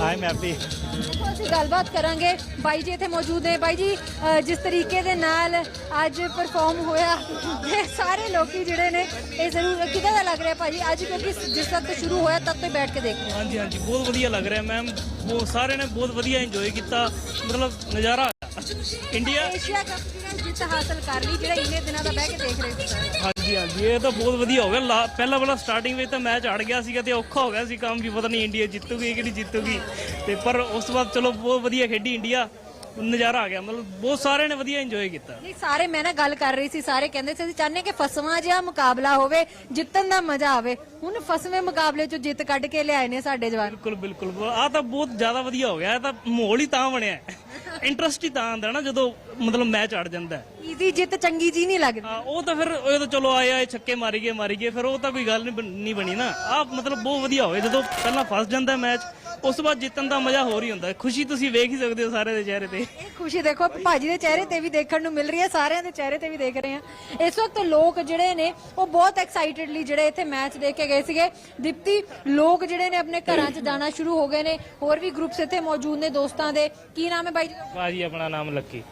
I am happy ਅਸੀਂ ਗੱਲਬਾਤ ਕਰਾਂਗੇ। ਬਾਈ ਜੀ ਇੱਥੇ ਮੌਜੂਦ ਨੇ। ਬਾਈ ਜੀ ਅ, ਜਿਸ ਤਰੀਕੇ ਦੇ ਨਾਲ ਅੱਜ ਪਰਫਾਰਮ ਹੋਇਆ ਤੇ ਸਾਰੇ ਲੋਕੀ ਜਿਹੜੇ ਨੇ ਇਹ ਜ਼ਰੂਰ ਕਿਦਾਂ ਦਾ ਲੱਗ ਰਿਹਾ ਭਾਜੀ? ਅੱਜ ਕਿਉਂਕਿ ਜਿਸ ਵਕਤ ਸ਼ੁਰੂ ਹੋਇਆ ਤਦ ਤੋਂ ਹੀ ਬੈਠ ਕੇ ਦੇਖ। ਰਹੇ ਹਾਂਜੀ ਹਾਂਜੀ। ਬਹੁਤ ਵਧੀਆ ਲੱਗ ਰਿਹਾ ਮੈਮ ਉਹ ਸਾਰਿਆਂ ਨੇ ਬਹੁਤ ਵਧੀਆ ਇੰਜੋਏ ਕੀਤਾ। ਮਤਲਬ ਨਜ਼ਾਰਾ ਇੰਡੀਆ ਏਸ਼ੀਆ ਕੱਪ ਜਿਹੜਾ ਜਿੱਤ ਹਾਸਲ ਕਰ ਲਈ ਜਿਹੜਾ ਇੰਨੇ ਦਿਨਾਂ ਦਾ ਬਹਿ ਕੇ ਦੇਖ ਰਹੇ ਸੀ। ਸਾਰੇ। ਹਾਂਜੀ ਹਾਂਜੀ ਇਹ ਤਾਂ ਬਹੁਤ ਵਧੀਆ ਹੋ ਗਿਆ। ਲਾ- ਪਹਿਲਾ ਵਾਲਾ ਸਟਾਰਟਿੰਗ ਵਿੱਚ ਤਾਂ ਮੈਚ ਅੜ ਗਿਆ ਸੀਗਾ ਤੇ ਔਖਾ ਹੋ ਗਿਆ ਸੀ ਕੰਮ ਵੀ ਪਤਾ ਨਹੀਂ ਇੰਡੀਆ ਜਿੱਤੂਗੀ ਕਿ ਨਹੀਂ ਜਿੱਤੂਗੀ। ਤੇ ਪਰ ਉਸ ਤੋਂ ਬਾਅਦ ਚਲੋ ਬਹੁਤ ਵਧੀਆ ਖੇਡੀ ਇੰਡੀਆ ਨਜ਼ਾਰਾ ਆ ਗਿਆ ਮਤਲਬ ਬਹੁਤ ਸਾਰਿਆਂ ਨੇ ਵਧੀਆ ਇੰਜੋਏ ਕੀਤਾ। ਨਹੀਂ ਸਾਰੇ ਮੈਂ ਨਾ ਗੱਲ ਕਰ ਰਹੀ ਸੀ ਸਾਰੇ ਕਹਿੰਦੇ ਸੀ ਅਸੀਂ ਚਾਹੁੰਦੇ ਕਿ ਫਸਵਾਂ ਜਿਹਾ ਮੁਕਾਬਲਾ ਹੋਵੇ ਜਿੱਤਣ ਦਾ ਮਜ਼ਾ ਆਵੇ। ਹੁਣ ਫਸਵੇਂ ਮੁਕਾਬਲੇ ਚੋਂ ਜਿੱਤ ਕੱਢ ਕੇ ਲਿਆਏ ਨੇ ਸਾਡੇ ਜਵਾਨ। ਬਿਲਕੁਲ ਬਿਲਕੁਲ। ਆ ਤਾਂ ਬਹੁਤ ਜ਼ਿਆਦਾ ਵਧੀਆ ਹੋ ਗਿਆ ਇਹ ਤਾਂ ਮਾਹੌਲ ਹੀ ਤਾਂ ਬਣਿਆ। ਇੰਟਰਸਟ ਹੀ ਤਾਂ ਆਉਂਦਾ ਨਾ ਜਦੋਂ ਮਤਲਬ ਮੈਚ ਅੜ ਜਾਂਦਾ ਹੈ। ਈਜ਼ੀ ਜਿੱਤ ਚੰਗੀ ਜੀ ਨਹੀਂ ਲੱਗਦੀ। ਹਾਂ, ਉਹ ਤਾਂ ਫਿਰ ਉਹ ਤਾਂ ਚਲੋ ਆਏ ਆਏ ਛੱਕੇ ਮਾਰੀ ਗਏ ਮਾਰੀ ਗਏ ਫਿਰ ਉਹ ਤਾਂ ਕੋਈ ਗੱਲ ਨਹੀਂ ਬਣ- ਨਹੀਂ ਬਣੀ ਨਾ। ਆ ਮਤਲਬ ਬਹੁਤ ਵਧੀਆ ਹੋਵੇ ਜਦੋਂ ਪਹਿਲਾਂ ਫਸ ਜਾਂਦਾ ਮੈਚ ਉਸ ਤੋਂ ਬਾਅਦ ਜਿੱਤਣ ਦਾ ਮਜ਼ਾ ਹੋਰ ਹੀ ਹੁੰਦਾ। ਹੈ। ਖੁਸ਼ੀ ਤੁਸੀਂ ਵੇਖ ਹੀ ਸਕਦੇ ਹੋ ਸਾਰੇ ਦੇ ਚਿਹਰੇ ਤੇ। ਇਹ ਖੁਸ਼ੀ ਦੇਖੋ ਭਾਜੀ ਦੇ ਚਿਹਰੇ ਤੇ ਵੀ ਦੇਖਣ ਨੂੰ ਮਿਲ ਰਹੀ ਹੈ ਸਾਰਿਆਂ ਦੇ ਚਿਹਰੇ ਤੇ ਵੀ ਦੇਖ ਰਹੇ ਹਾਂ। ਇਸ ਵਕਤ ਲੋਕ ਜਿਹੜੇ ਨੇ ਉਹ ਬਹੁਤ ਐਕਸਾਈਟਡਲੀ ਜਿਹੜੇ ਇੱਥੇ ਮੈਚ ਦੇਖ ਕੇ ਗਏ ਸੀਗੇ। ਦੀਪਤੀ ਲੋਕ ਜਿਹੜੇ ਨੇ ਆਪਣੇ ਘਰਾਂ 'ਚ ਜਾਣਾ ਸ਼ੁਰੂ ਹੋ ਗਏ ਨੇ। ਹੋਰ ਵੀ ਗਰੁੱਪਸ ਇੱਥੇ ਮੌਜੂਦ ਨੇ ਦੋਸਤਾਂ ਦੇ। ਕੀ ਨਾਮ ਹੈ ਬਾਈ ਜੀ? ਦਾ? ਭਾਜੀ ਆਪਣਾ ਨਾਮ ਲੱਕੀ।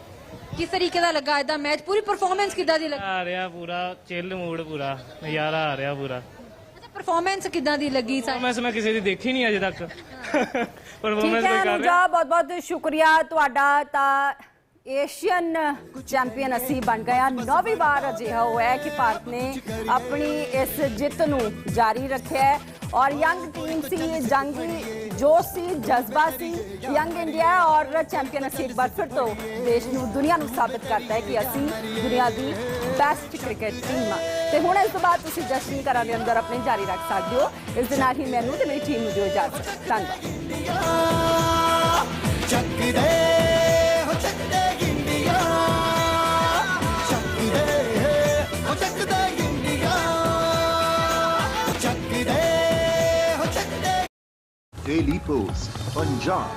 ਕਿਸ ਤਰੀਕੇ ਦਾ ਲੱਗਾ ਅੱਜ ਦਾ ਮੈਚ ਪੂਰੀ ਪਰਫਾਰਮੈਂਸ ਕਿੱਦਾਂ ਦੀ ਲੱਗੀ ਆ ਰਿਹਾ ਪੂਰਾ ਚਿੱਲ ਮੂਡ ਪੂਰਾ ਨਜ਼ਾਰਾ ਆ ਰਿਹਾ ਪੂਰਾ। ਅੱਛਾ ਪਰਫਾਰਮੈਂਸ ਕਿੱਦਾਂ ਦੀ ਲੱਗੀ ਸਾਡੀ ਮੈਂ ਮੈਂ ਕਿਸੇ ਦੀ ਦੇਖੀ ਨਹੀਂ ਅਜੇ ਤੱਕ। ਠੀਕ ਪਰਫਾਰਮੈਂਸ ਹੈ ਕਰ ਰਿਹਾ। ਬਹੁਤ ਬਹੁਤ ਸ਼ੁਕਰੀਆ ਤੁਹਾਡਾ। ਤਾਂ ਏਸ਼ੀਅਨ ਚੈਂਪੀਅਨ ਅਸੀਂ ਬਣ ਗਏ ਨੌਵੀਂ ਵਾਰ ਅਜਿਹਾ ਹੋਇਆ ਹੈ ਕਿ ਭਾਰਤ ਨੇ ਆਪਣੀ ਇਸ ਜਿੱਤ ਨੂੰ ਜਾਰੀ ਰੱਖਿਆ ਹੈ। ਔਰ ਯੰਗ ਟੀਮ ਸੀ ਜੰਗੀ ਜੋਸ਼ ਸੀ ਜਜ਼ਬਾ ਸੀ ਯੰਗ ਇੰਡੀਆ ਔਰ ਚੈਂਪੀਅਨ ਅਸੀਂ ਇੱਕ ਵਾਰ ਫਿਰ ਤੋਂ ਦੇਸ਼ ਨੂੰ ਦੁਨੀਆ ਨੂੰ ਸਾਬਿਤ ਕਰਤਾ ਹੈ ਕਿ ਅਸੀਂ ਦੁਨੀਆ ਦੀ ਬੈਸਟ ਕ੍ਰਿਕਟ ਟੀਮ ਹਾਂ ਤੇ ਹੁਣ ਇਸ ਤੋਂ ਬਾਅਦ ਤੁਸੀਂ ਜਸ਼ਨ ਘਰਾਂ ਦੇ ਅੰਦਰ ਆਪਣੇ ਜਾਰੀ ਰੱਖ ਸਕਦੇ ਹੋ ਇਸ ਦੇ ਨਾਲ ਹੀ ਮੈਨੂੰ ਤੇ ਮੇਰੀ ਟੀਮ ਨੂੰ ਦਿਓ ਇਜਾਜ਼ਤ ਧੰਨਵਾਦ ਚੱਕਦੇ ਹੋ ਚੱਕਦੇ ਇੰਡੀਆ ਚੱਕਦੇ ਹੋ ਚੱਕਦੇ ਇੰਡੀਆ Daily Post, Punjab.